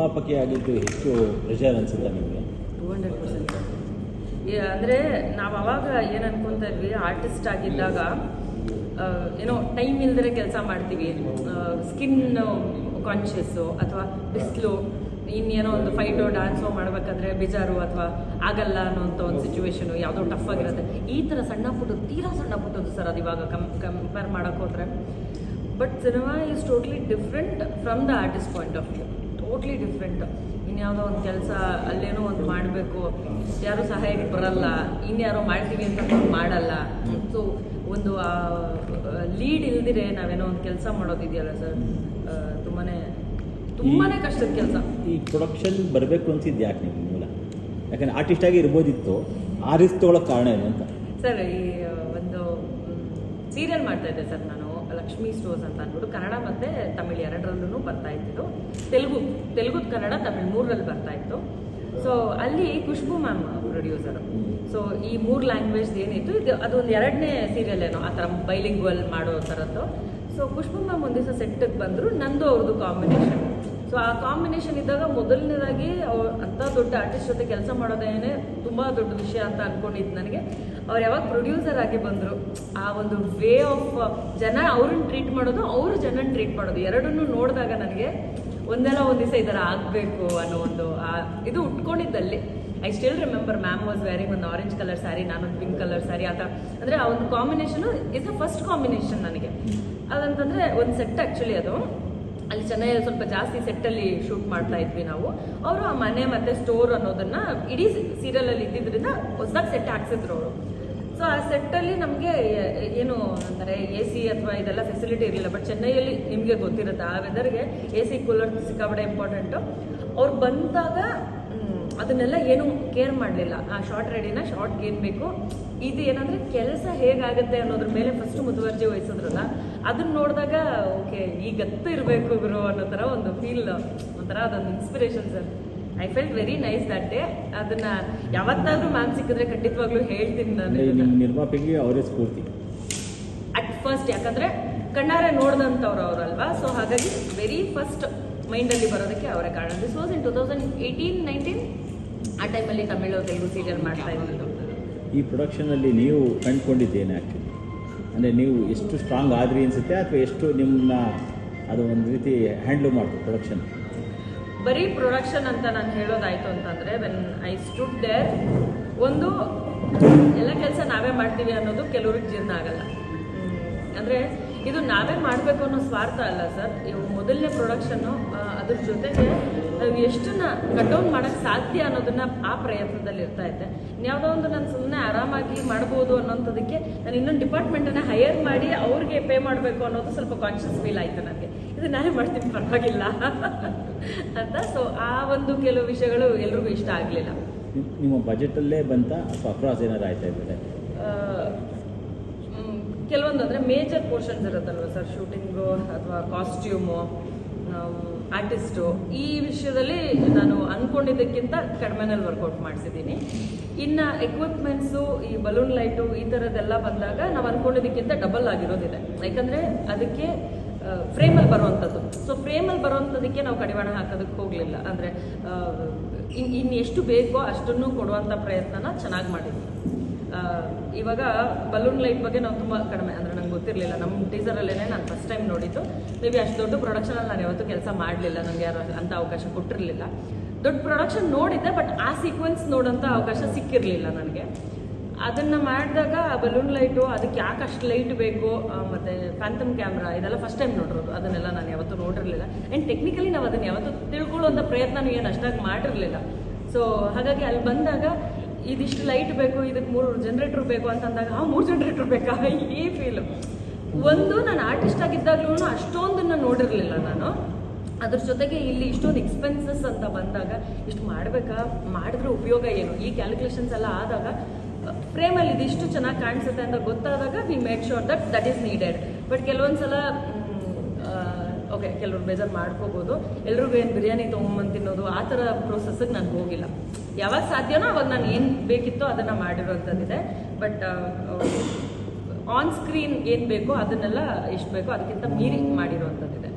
ನಿರ್ಮಾಪಕಿ ಆಗಿದ್ದು ಹೆಚ್ಚು ಪ್ರೆಷರ್ ಅನ್ಸುತ್ತೆ ನಿಮಗೆ? Two hundred percent. ಅಂದರೆ ನಾವು ಅವಾಗ ಏನು ಅನ್ಕೊತಾ ಇದ್ವಿ ಆರ್ಟಿಸ್ಟ್ ಆಗಿದ್ದಾಗ ಏನೋ ಟೈಮ್ ಇಲ್ದರೆ ಕೆಲಸ ಮಾಡ್ತೀವಿ. ಸ್ಕಿನ್ ಕಾನ್ಷಿಯಸ್ಸು ಅಥವಾ ಬಿಸಿಲು, ಇನ್ನೇನೋ ಒಂದು ಫೈಟೋ ಡ್ಯಾನ್ಸು ಮಾಡ್ಬೇಕಾದ್ರೆ ಬೇಜಾರು ಅಥವಾ ಆಗಲ್ಲ ಅನ್ನೋಂಥ ಒಂದು ಸಿಚುವೇಶನು ಯಾವುದೋ ಟಫ್ ಆಗಿರುತ್ತೆ. ಈ ಥರ ಸಣ್ಣ ಪುಟ್ಟದ್ದು ತೀರಾ ಸಣ್ಣ ಪುಟ್ಟದ್ದು ಸರ್ ಅದು ಇವಾಗ ಕಂ compare ಮಾಡೋಕ್ಕೋದ್ರೆ but cinema is totally different from the artist point of view totally different ಇನ್ಯಾವುದೋ ಒಂದು ಕೆಲಸ ಅಲ್ಲೇನೋ ಒಂದು ಮಾಡಬೇಕು. ಯಾರೂ ಸಹಾಯಕ್ಕೆ ಬರಲ್ಲ. ಇನ್ಯಾರೋ ಮಾಡ್ತೀವಿ ಅಂತ ಮಾಡಲ್ಲ. ಸೊ ಒಂದು ಲೀಡ್ ಇಲ್ದಿರೆ ನಾವೇನೋ ಒಂದು ಕೆಲಸ ಮಾಡೋದಿದೆಯಲ್ಲ ಸರ್? ತುಂಬಾ ತುಂಬಾ ಕಷ್ಟದ ಕೆಲಸ. ಈ ಪ್ರೊಡಕ್ಷನ್ ಬರಬೇಕು ಅನ್ಸಿದ್ದು ಯಾಕೆ ನಿಮ್ಗೆ ಮೂಲ? ಯಾಕಂದ್ರೆ ಆರ್ಟಿಸ್ಟ್ ಆಗಿ ಇರ್ಬೋದಿತ್ತು. ಆ ರಿಸ್ಕ್ ತೊಗೊಳಕ್ಕೆ ಕಾರಣ ಏನು ಅಂತ? ಸರ್ ಈ ಒಂದು ಸೀರಿಯಲ್ ಮಾಡ್ತಾ ಇದ್ದೆ ಸರ್ ನಾನು. ಲಕ್ಷ್ಮೀ ಸ್ಟೋರ್ಸ್ ಅಂತ ಅಂದ್ಬಿಟ್ಟು ಕನ್ನಡ ಮತ್ತು ತಮಿಳ್ ಎರಡರಲ್ಲೂ ಬರ್ತಾ ಇತ್ತು ತೆಲುಗು ತೆಲುಗು, ಕನ್ನಡ, ತಮಿಳ್ ಮೂರರಲ್ಲಿ ಬರ್ತಾ ಇತ್ತು. ಸೊ ಅಲ್ಲಿ ಖುಷ್ಬು ಮ್ಯಾಮ್ ಪ್ರೊಡ್ಯೂಸರು ಸೊ ಈ ಮೂರು ಲ್ಯಾಂಗ್ವೇಜ್ ಏನಿತ್ತು, ಇದು ಅದೊಂದು ಎರಡನೇ ಸೀರಿಯಲ್ ಏನೋ, ಆ ಥರ ಬೈಲಿಂಗ್ವಲ್ ಮಾಡೋ ಥರದ್ದು. ಸೊ ಖುಷ್ಬು ಮ್ಯಾಮ್ ಒಂದು ದಿವಸ ಸೆಟ್ಟಿಗೆ ಬಂದರು, ನಂದು ಅವ್ರದ್ದು ಕಾಂಬಿನೇಷನ್ ಸೊ ಆ ಕಾಂಬಿನೇಷನ್ ಇದ್ದಾಗ ಮೊದಲನೇದಾಗಿ ಅಂಥ ದೊಡ್ಡ ಆರ್ಟಿಸ್ಟ್ ಜೊತೆ ಕೆಲಸ ಮಾಡೋದೇನೆ ತುಂಬ ದೊಡ್ಡ ವಿಷಯ ಅಂತ ಅಂದ್ಕೊಂಡಿದ್ದು ನನಗೆ. ಅವ್ರು ಯಾವಾಗ ಪ್ರೊಡ್ಯೂಸರ್ ಆಗಿ ಬಂದರು, ಆ ಒಂದು ವೇ ಆಫ್ ಜನ ಅವ್ರನ್ನ ಟ್ರೀಟ್ ಮಾಡೋದು, ಅವರು ಜನನ ಟ್ರೀಟ್ ಮಾಡೋದು. ಎರಡನ್ನೂ ನೋಡಿದಾಗ ನನಗೆ ಒಂದಲ್ಲ ಒಂದು ದಿವಸ ಈ ಥರ ಆಗಬೇಕು ಅನ್ನೋ ಒಂದು, ಆ, ಇದು ಉಟ್ಕೊಂಡಿದ್ದಲ್ಲಿ. I still remember ma'am was wearing ಒಂದು ಆರೆಂಜ್ ಕಲರ್ ಸ್ಯಾರಿ ನಾನೊಂದು ಪಿಂಕ್ ಕಲರ್ ಸ್ಯಾರಿ ಆ ಥರ. ಅಂದರೆ ಆ ಒಂದು combination is a first combination ನನಗೆ. ಅದಂತಂದರೆ ಒಂದು ಸೆಟ್ ಆ್ಯಕ್ಚುಲಿ ಅದು. ಅಲ್ಲಿ ಚೆನ್ನೈಯಲ್ಲಿ ಸ್ವಲ್ಪ ಜಾಸ್ತಿ ಸೆಟ್ಟಲ್ಲಿ ಶೂಟ್ ಮಾಡ್ತಾ ಇದ್ವಿ ನಾವು. ಅವರು ಆ ಮನೆ ಮತ್ತೆ ಸ್ಟೋರ್ ಅನ್ನೋದನ್ನು ಇಡೀ ಸೀರಿಯಲಲ್ಲಿ ಇದ್ದಿದ್ದರಿಂದ ಹೊಸದಾಗಿ ಸೆಟ್ ಹಾಕ್ಸಿದ್ರು ಅವರು. ಸೊ ಆ ಸೆಟ್ಟಲ್ಲಿ ನಮಗೆ ಏನು ಅಂದರೆ ಎ ಸಿ ಅಥವಾ ಇದೆಲ್ಲ ಫೆಸಿಲಿಟಿ ಇರಲಿಲ್ಲ ಬಟ್ ಚೆನ್ನೈಯಲ್ಲಿ ನಿಮಗೆ ಗೊತ್ತಿರುತ್ತೆ ಆ ವೆದರ್ಗೆ ಎ ಸಿ ಕೂಲರ್ ಸಿಕ್ಕಾಪಟ್ಟೆ ಇಂಪಾರ್ಟೆಂಟು ಅವ್ರು ಬಂದಾಗ ಅದನ್ನೆಲ್ಲ ಏನು ಕೇರ್ ಮಾಡಲಿಲ್ಲ. ಆ ಶಾರ್ಟ್ ರೆಡಿನ ಶಾರ್ಟ್ಗೆ ಏನು ಬೇಕು. ಇದು ಏನಂದ್ರೆ ಕೆಲಸ ಹೇಗಾಗುತ್ತೆ ಅನ್ನೋದ್ರ ಮೇಲೆ ಫಸ್ಟ್ ಮುತುವರ್ಜಿ ವಹಿಸಿದ್ರಲ್ಲ, ಅದನ್ನ ನೋಡಿದಾಗ ಓಕೆ ಈ ಇರಬೇಕು ಗುರು ಅನ್ನೋ ಥರ ಒಂದು ಫೀಲ್ ಒಂಥರ ಅದೊಂದು inspiration sir. I felt very nice that day ಅದನ್ನ ಯಾವತ್ತಾದ್ರೂ ಮ್ಯಾಮ್ ಸಿಕ್ಕಿದ್ರೆ ಖಂಡಿತವಾಗ್ಲೂ ಹೇಳ್ತೀನಿ ನಾನು ಇದನ್ನ. ನಿರ್ಮಾಪಕಿಗೆ ಅವರೇ ಸ್ಫೂರ್ತಿ. ಅಟ್ ಫಸ್ಟ್ ಯಾಕಂದ್ರೆ ಕಣ್ಣಾರೆ ನೋಡ್ದಂಥವ್ರು ಅವರಲ್ವಾ? ಸೊ ಹಾಗಾಗಿ ವೆರಿ ಫಸ್ಟ್ ಮೈಂಡಲ್ಲಿ ಬರೋದಕ್ಕೆ ಅವರೇ ಕಾರಣ. This was in two thousand eighteen nineteen ಆ ಟೈಮಲ್ಲಿ ತಮಿಳು ತೆಲುಗು ಸೀರಿಯಲ್ ಮಾಡ್ತಾ ಇದ್ದಿದ್ದು ಈ ಪ್ರೊಡಕ್ಷನಲ್ಲಿ ನೀವು ಕಂಡುಕೊಂಡಿದ್ದೇನೆ ಆ್ಯಕ್ಚುಲಿ ಅಂದರೆ ನೀವು ಎಷ್ಟು ಸ್ಟ್ರಾಂಗ್ ಆದ್ರಿ ಅನಿಸುತ್ತೆ ಅಥವಾ ಎಷ್ಟು ನಿಮ್ಮನ್ನ ಅದು ಒಂದು ರೀತಿ ಹ್ಯಾಂಡ್ಲ್ ಮಾಡ್ತು ಪ್ರೊಡಕ್ಷನ್ ಬರೀ ಪ್ರೊಡಕ್ಷನ್ ಅಂತ ನಾನು ಹೇಳೋದಾಯ್ತು ಅಂತಂದರೆ ವೆನ್ ಐ ಸ್ಟುಡ್ ದೇರ್ ಒಂದು ಎಲ್ಲ ಕೆಲಸ ನಾವೇ ಮಾಡ್ತೀವಿ ಅನ್ನೋದು ಕೆಲವ್ರಿಗೆ ಜೀರ್ಣ ಆಗಲ್ಲ. ಅಂದ್ರೆ ಇದು ನಾವೇ ಮಾಡಬೇಕು ಅನ್ನೋ ಸ್ವಾರ್ಥ ಅಲ್ಲ ಸರ್. ಇವು ಮೊದಲನೇ ಪ್ರೊಡಕ್ಷನ್ನು ಅದ್ರ ಜೊತೆಗೆ ನಾವು ಎಷ್ಟನ್ನ ಕಟ್ ಡೌನ್ ಮಾಡೋಕ್ಕೆ ಸಾಧ್ಯ ಅನ್ನೋದನ್ನ ಆ ಪ್ರಯತ್ನದಲ್ಲಿ ಇರ್ತಾ ಇದ್ದೆ. ಯಾವುದೋ ಒಂದು ನಾನು ಸುಮ್ಮನೆ ಆರಾಮಾಗಿ ಮಾಡ್ಬೋದು ಅನ್ನೋಂಥದಕ್ಕೆ ನಾನು ಇನ್ನೊಂದು ಡಿಪಾರ್ಟ್ಮೆಂಟನ್ನು ಹೈಯರ್ ಮಾಡಿ ಅವ್ರಿಗೆ ಪೇ ಮಾಡಬೇಕು ಅನ್ನೋದು ಸ್ವಲ್ಪ ಕಾನ್ಷಿಯಸ್ ಫೀಲ್ ಆಯಿತು ನನಗೆ ಇದು ನಾನೇ ಮಾಡ್ತೀನಿ ಪರವಾಗಿಲ್ಲ. ಅಂತ ಸೊ ಆ ಒಂದು ಕೆಲವು ವಿಷಯಗಳು ಎಲ್ರಿಗೂ ಇಷ್ಟ ಆಗಲಿಲ್ಲ. ನಿಮ್ಮ ಬಜೆಟಲ್ಲೇ ಬಂತ ಅಥವಾ ಅಕ್ರಾಸ್ ಏನಾದ್ರು ಆಯ್ತಾ ಇದ್ದಾರೆ ಕೆಲವೊಂದು ಅಂದರೆ ಮೇಜರ್ ಪೋರ್ಷನ್ಸ್ ಇರುತ್ತಲ್ವ ಸರ್ ಶೂಟಿಂಗು ಅಥವಾ ಕಾಸ್ಟ್ಯೂಮು ಆರ್ಟಿಸ್ಟು ಈ ವಿಷಯದಲ್ಲಿ ನಾನು ಅಂದ್ಕೊಂಡಿದ್ದಕ್ಕಿಂತ ಕಡಿಮೆನಲ್ಲಿ ವರ್ಕೌಟ್ ಮಾಡಿಸಿದ್ದೀನಿ. ಇನ್ನು ಎಕ್ವಿಪ್ಮೆಂಟ್ಸು ಈ ಬಲೂನ್ ಲೈಟು ಈ ಥರದ್ದೆಲ್ಲ ಬಂದಾಗ ನಾವು ಅಂದ್ಕೊಂಡಿದ್ದಕ್ಕಿಂತ ಡಬಲ್ ಆಗಿರೋದಿದೆ. ಯಾಕಂದರೆ ಅದಕ್ಕೆ ಫ್ರೇಮಲ್ಲಿ ಬರುವಂಥದ್ದು ಸೊ ಫ್ರೇಮಲ್ಲಿ ಬರುವಂಥದ್ದಕ್ಕೆ ನಾವು ಕಡಿವಾಣ ಹಾಕೋದಕ್ಕೆ ಹೋಗಲಿಲ್ಲ. ಅಂದರೆ ಇನ್ನು ಎಷ್ಟು ಬೇಕೋ ಅಷ್ಟನ್ನು ಕೊಡುವಂಥ ಪ್ರಯತ್ನನ ಚೆನ್ನಾಗಿ ಮಾಡಿದ್ವಿ. ಆ, ಇವಾಗ ಬಲೂನ್ ಲೈಟ್ ಬಗ್ಗೆ ನಾವು ತುಂಬ ಕಡಿಮೆ, ಅಂದರೆ ನಂಗೆ ಗೊತ್ತಿರಲಿಲ್ಲ. ನಮ್ಮ ಟೀಸರಲ್ಲೇ ನಾನು ಫಸ್ಟ್ ಟೈಮ್ ನೋಡಿದ್ದು. ಮೇ ಬಿ ಅಷ್ಟು ದೊಡ್ಡ ಪ್ರೊಡಕ್ಷನಲ್ಲಿ ನಾನು ಯಾವತ್ತೂ ಕೆಲಸ ಮಾಡಲಿಲ್ಲ. ನನಗೆ ಯಾರು ಅಂಥ ಅವಕಾಶ ಕೊಟ್ಟಿರಲಿಲ್ಲ. ದೊಡ್ಡ ಪ್ರೊಡಕ್ಷನ್ ನೋಡಿದ್ದೆ ಬಟ್ ಆ ಸೀಕ್ವೆನ್ಸ್ ನೋಡೋಂಥ ಅವಕಾಶ ಸಿಕ್ಕಿರಲಿಲ್ಲ ನನಗೆ. ಅದನ್ನು ಮಾಡಿದಾಗ ಆ ಬಲೂನ್ ಲೈಟು ಅದಕ್ಕೆ ಯಾಕೆ ಅಷ್ಟು ಲೈಟ್ ಬೇಕು? ಮತ್ತು ಫ್ಯಾಂಟಮ್ ಕ್ಯಾಮ್ರಾ ಇದೆಲ್ಲ ಫಸ್ಟ್ ಟೈಮ್ ನೋಡಿರೋದು. ಅದನ್ನೆಲ್ಲ ನಾನು ಯಾವತ್ತೂ ನೋಡಿರಲಿಲ್ಲ. ಆ್ಯಂಡ್ ಟೆಕ್ನಿಕಲಿ ನಾವು ಅದನ್ನು ಯಾವತ್ತೂ ತಿಳ್ಕೊಳ್ಳೋಂಥ ಪ್ರಯತ್ನ ಏನು ಅಷ್ಟಾಗಿ ಮಾಡಿರಲಿಲ್ಲ. ಸೊ ಹಾಗಾಗಿ ಅಲ್ಲಿ ಬಂದಾಗ ಇದಿಷ್ಟು ಲೈಟ್ ಬೇಕು ಇದಕ್ಕೆ ಮೂರು ಜನರೇಟರ್ ಬೇಕು ಅಂತಂದಾಗ, ಆ ಮೂರು ಜನರೇಟರ್ ಬೇಕಾ? ಈ ಫೀಲ್ ಒಂದು ನಾನು ಆರ್ಟಿಸ್ಟ್ ಆಗಿದ್ದಾಗ್ಲೂ ಅಷ್ಟೊಂದನ್ನು ನೋಡಿರಲಿಲ್ಲ ನಾನು. ಅದ್ರ ಜೊತೆಗೆ ಇಲ್ಲಿ ಇಷ್ಟೊಂದು ಎಕ್ಸ್ಪೆನ್ಸಸ್ ಅಂತ ಬಂದಾಗ, ಇಷ್ಟು ಮಾಡಬೇಕಾ? ಮಾಡಿದ್ರೆ ಉಪಯೋಗ ಏನು? ಈ ಕ್ಯಾಲ್ಕುಲೇಷನ್ಸ್ ಎಲ್ಲ ಆದಾಗ ಫ್ರೇಮಲ್ಲಿ ಇದಿಷ್ಟು ಚೆನ್ನಾಗಿ ಕಾಣಿಸುತ್ತೆ ಅಂತ ಗೊತ್ತಾದಾಗ we make sure that that is needed but ಕೆಲವೊಂದು ಸಲ ಓಕೆ, ಕೆಲವ್ರು ಬೇಜಾರು ಮಾಡ್ಕೋಬೋದು. ಎಲ್ರಿಗೂ ಏನು ಬಿರಿಯಾನಿ ತೊಗೊಂಬಂದು ತಿನ್ನೋದು, ಆ ಥರ ಪ್ರೋಸೆಸ್ಗೆ ನಾನು ಹೋಗಿಲ್ಲ. ಯಾವಾಗ ಸಾಧ್ಯನೋ ಅವಾಗ ನಾನು ಏನು ಬೇಕಿತ್ತೋ ಅದನ್ನು ಮಾಡಿರೋಂಥದ್ದಿದೆ. ಬಟ್ ಆನ್ ಸ್ಕ್ರೀನ್ ಏನು ಬೇಕೋ ಅದನ್ನೆಲ್ಲ ಎಷ್ಟು ಬೇಕೋ ಅದಕ್ಕಿಂತ ಮೀರಿ ಮಾಡಿರೋಂಥದ್ದಿದೆ.